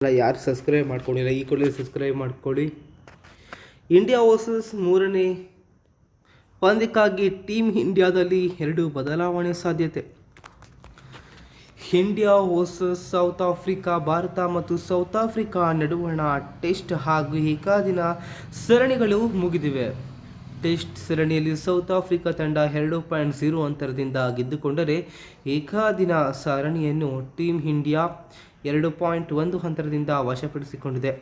ಯಾರು ಸಬ್ಸ್ಕ್ರೈಬ್ ಮಾಡ್ಕೊಂಡಿಲ್ಲ ಈ ಕೂಡಲೇ ಸಬ್ಸ್ಕ್ರೈಬ್ ಮಾಡ್ಕೊಳ್ಳಿ ಇಂಡಿಯಾ ವರ್ಸಸ್ ಮೂರನೇ. ಪಂದ್ಯಕ್ಕಾಗಿ ಟೀಮ್ ಇಂಡಿಯಾದಲ್ಲಿ ಎರಡು ಬದಲಾವಣೆ ಸಾಧ್ಯತೆ. India versus South Africa Bharat ಮತ್ತು ಸೌತ್ ಆಫ್ರಿಕಾ ನಡುವಣ ಟೆಸ್ಟ್ ಹಾಗೂ ಏಕಾದಿನ ಸರಣಿಗಳು ಮುಗಿದಿವೆ. ಟೆಸ್ಟ್ ಸರಣಿಯಲ್ಲಿ ಸೌತ್ ಆಫ್ರಿಕಾ ತಂಡ ಎರಡು ಪಾಯಿಂಟ್ ಝೀರೋ ಅಂತರದಿಂದ ಗೆದ್ದುಕೊಂಡರೆ ಏಕಾದಿನ ಸರಣಿಯನ್ನು ಟೀಮ್ ಇಂಡಿಯಾ ಎರಡು ಪಾಯಿಂಟ್ ಒಂದು ಅಂತರದಿಂದ ವಶಪಡಿಸಿಕೊಂಡಿದೆ.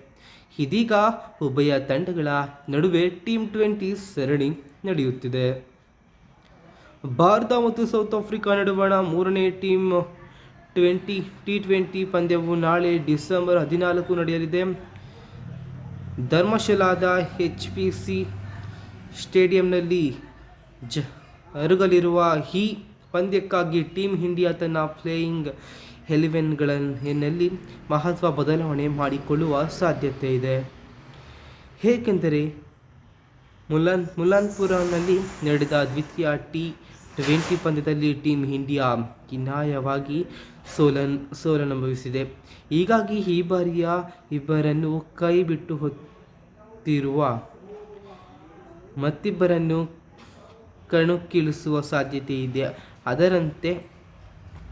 ಇದೀಗ ಉಭಯ ತಂಡಗಳ ನಡುವೆ ಟೀಮ್ ಟ್ವೆಂಟಿ ಸರಣಿ ನಡೆಯುತ್ತಿದೆ. ಭಾರತ ಮತ್ತು ಸೌತ್ ಆಫ್ರಿಕಾ ನಡುವಣ ಮೂರನೇ ಟೀಮ್ ಟ್ವೆಂಟಿ ಟಿ ಟ್ವೆಂಟಿ ಪಂದ್ಯವು ನಾಳೆ ಡಿಸೆಂಬರ್ ಹದಿನಾಲ್ಕು ನಡೆಯಲಿದೆ. ಧರ್ಮಶಾಲಾದ ಎಚ್ ಪಿ ಸಿ ಸ್ಟೇಡಿಯಂನಲ್ಲಿ ಜ ಅರುಗಲಿರುವ ಈ ಪಂದ್ಯಕ್ಕಾಗಿ ಟೀಮ್ ಇಂಡಿಯಾ ತನ್ನ ಪ್ಲೇಯಿಂಗ್ ಎಲೆವೆನ್ಗಳಲ್ಲಿ ಮಹತ್ವ ಬದಲಾವಣೆ ಮಾಡಿಕೊಳ್ಳುವ ಸಾಧ್ಯತೆ ಇದೆ. ಏಕೆಂದರೆ ಮುಲಾನ್, ಮುಲಾನ್ಪುರನಲ್ಲಿ ನಡೆದ ದ್ವಿತೀಯ ಟಿ ಟ್ವೆಂಟಿ ಪಂದ್ಯದಲ್ಲಿ ಟೀಮ್ ಇಂಡಿಯಾ ಕಿನ್ನಾಯವಾಗಿ ಸೋಲನ್ ಸೋಲನುಭವಿಸಿದೆ ಹೀಗಾಗಿ ಈ ಬಾರಿಯ ಇಬ್ಬರನ್ನು ಕೈ ಬಿಟ್ಟು ಹೊತ್ತಿರುವ ಮತ್ತಿಬ್ಬರನ್ನು ಕಣಕ್ಕಿಳಿಸುವ ಸಾಧ್ಯತೆ ಇದೆ. ಅದರಂತೆ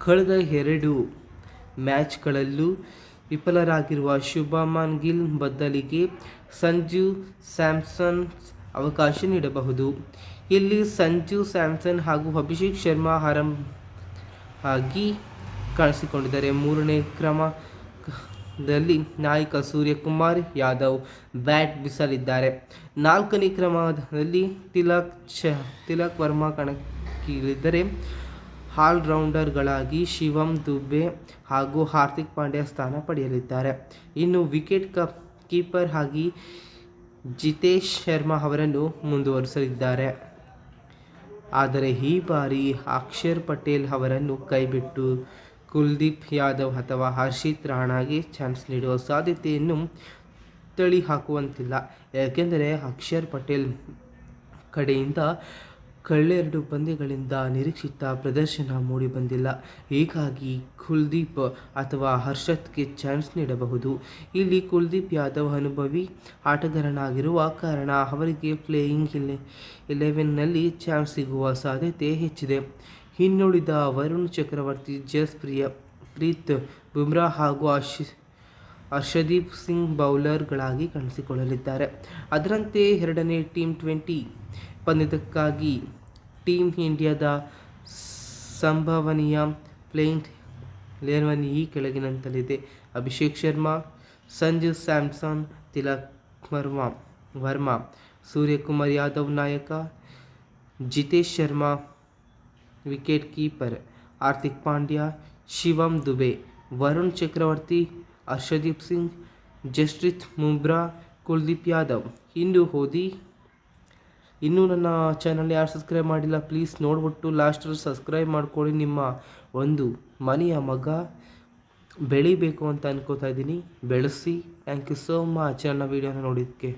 ಕಳೆದ ಎರಡು ಮ್ಯಾಚ್ಗಳಲ್ಲೂ ವಿಫಲರಾಗಿರುವ ಶುಭಮನ್ ಗಿಲ್ ಬದಲಿಗೆ ಸಂಜು ಸ್ಯಾಮ್ಸನ್ ಅವಕಾಶ ನೀಡಬಹುದು. ಇಲ್ಲಿ ಸಂಜು ಸ್ಯಾಮ್ಸನ್ ಹಾಗೂ ಅಭಿಷೇಕ್ ಶರ್ಮಾ ಹರಂ ಆಗಿ ಕಾಣಿಸಿಕೊಂಡಿದ್ದಾರೆ. ಮೂರನೇ ಕ್ರಮದಲ್ಲಿ ನಾಯಕ ಸೂರ್ಯಕುಮಾರ್ ಯಾದವ್ ಬ್ಯಾಟ್ ಬೀಸಲಿದ್ದಾರೆ. ನಾಲ್ಕನೇ ಕ್ರಮದಲ್ಲಿ ತಿಲಕ್ ಚ ತಿಲಕ್ ವರ್ಮಾ ಕಣಕ್ಕಿಳಿದರೆ ಆಲ್ರೌಂಡರ್ಗಳಾಗಿ ಶಿವಮ್ ದುಬೆ ಹಾಗೂ ಹಾರ್ದಿಕ್ ಪಾಂಡ್ಯ ಸ್ಥಾನ ಪಡೆಯಲಿದ್ದಾರೆ. ಇನ್ನು ವಿಕೆಟ್ ಕಪ್ ಕೀಪರ್ ಆಗಿ ಜಿತೇಶ್ ಶರ್ಮಾ ಅವರನ್ನು ಮುಂದುವರಿಸಲಿದ್ದಾರೆ. ಆದರೆ ಈ ಬಾರಿ ಅಕ್ಷರ್ ಪಟೇಲ್ ಅವರನ್ನು ಕೈಬಿಟ್ಟು ಕುಲ್ದೀಪ್ ಯಾದವ್ ಅಥವಾ ಹರ್ಷಿತ್ ರಾಣಾಗೆ ಚಾನ್ಸ್ ನೀಡುವ ಸಾಧ್ಯತೆಯನ್ನು ತಳಿ ಹಾಕುವಂತಿಲ್ಲ ಏಕೆಂದರೆ ಅಕ್ಷರ್ ಪಟೇಲ್ ಕಡೆಯಿಂದ ಕಳ್ಳೆರಡು ಪಂದ್ಯಗಳಿಂದ ನಿರೀಕ್ಷಿತ ಪ್ರದರ್ಶನ ಮೂಡಿಬಂದಿಲ್ಲ ಹೀಗಾಗಿ ಕುಲ್ದೀಪ್ ಅಥವಾ ಹರ್ಷತ್ಗೆ ಚಾನ್ಸ್ ನೀಡಬಹುದು. ಇಲ್ಲಿ ಕುಲ್ದೀಪ್ ಯಾದವ್ ಅನುಭವಿ ಆಟಗಾರನಾಗಿರುವ ಕಾರಣ ಅವರಿಗೆ ಪ್ಲೇಯಿಂಗ್ ಇಲೆ ಇಲೆವೆನ್ನಲ್ಲಿ ಚಾನ್ಸ್ ಸಿಗುವ ಸಾಧ್ಯತೆ ಹೆಚ್ಚಿದೆ. ಇನ್ನುಳಿದ ವರುಣ್ ಚಕ್ರವರ್ತಿ ಜಸ್ಪ್ರಿಯ ಪ್ರೀತ್ ಬುಮ್ರಾ ಹಾಗೂ ಅಶ್ ಹರ್ಷದೀಪ್ ಸಿಂಗ್ ಬೌಲರ್ಗಳಾಗಿ ಕಾಣಿಸಿಕೊಳ್ಳಲಿದ್ದಾರೆ. ಅದರಂತೆ ಎರಡನೇ ಟೀಮ್ ಟ್ವೆಂಟಿ ಪಂದ್ಯಕ್ಕಾಗಿ ಟೀಮ್ ಇಂಡಿಯಾದ ಸಂಭವನೀಯ ಪ್ಲೇಯಿಂಗ್ ಲೆವೆನ್ ಈ ಕೆಳಗಿನಂತಲಿದೆ. ಅಭಿಷೇಕ್ ಶರ್ಮಾ, ಸಂಜು ಸ್ಯಾಮ್ಸನ್, ತಿಲಕ್ ವರ್ಮಾ ವರ್ಮಾ, ಸೂರ್ಯಕುಮಾರ್ ಯಾದವ್ ನಾಯಕ, ಜಿತೇಶ್ ಶರ್ಮಾ, ವಿಕೆಟ್ ಕೀಪರ್, ಹಾರ್ದಿಕ್ ಪಾಂಡ್ಯ, ಶಿವಂ ದುಬೆ, ವರುಣ್ ಚಕ್ರವರ್ತಿ, ಹರ್ಷದೀಪ್ ಸಿಂಗ್ ಜಸ್ಪ್ರೀತ್ ಮುಬ್ರಾ, ಕುಲ್ದೀಪ್ ಯಾದವ್. ಇಂದು ಹೋದಿ ಇನ್ನೂ ನನ್ನ ಚಾನಲ್ ಯಾರು ಸಬ್ಸ್ಕ್ರೈಬ್ ಮಾಡಿಲ್ಲ ಪ್ಲೀಸ್ ನೋಡಿಬಿಟ್ಟು ಲಾಸ್ಟಲ್ಲಿ ಸಬ್ಸ್ಕ್ರೈಬ್ ಮಾಡ್ಕೊಳ್ಳಿ. ನಿಮ್ಮ ಒಂದು ಮನೆಯ ಮಗ ಬೆಳಿಬೇಕು ಅಂತ ಅನ್ಕೋತಾ ಇದ್ದೀನಿ. ಬೆಳೆಸಿ. ಥ್ಯಾಂಕ್ ಯು ಸೋ ಮಚ್ ನನ್ನ ವೀಡಿಯೋನ ನೋಡಿದ್ದಕ್ಕೆ.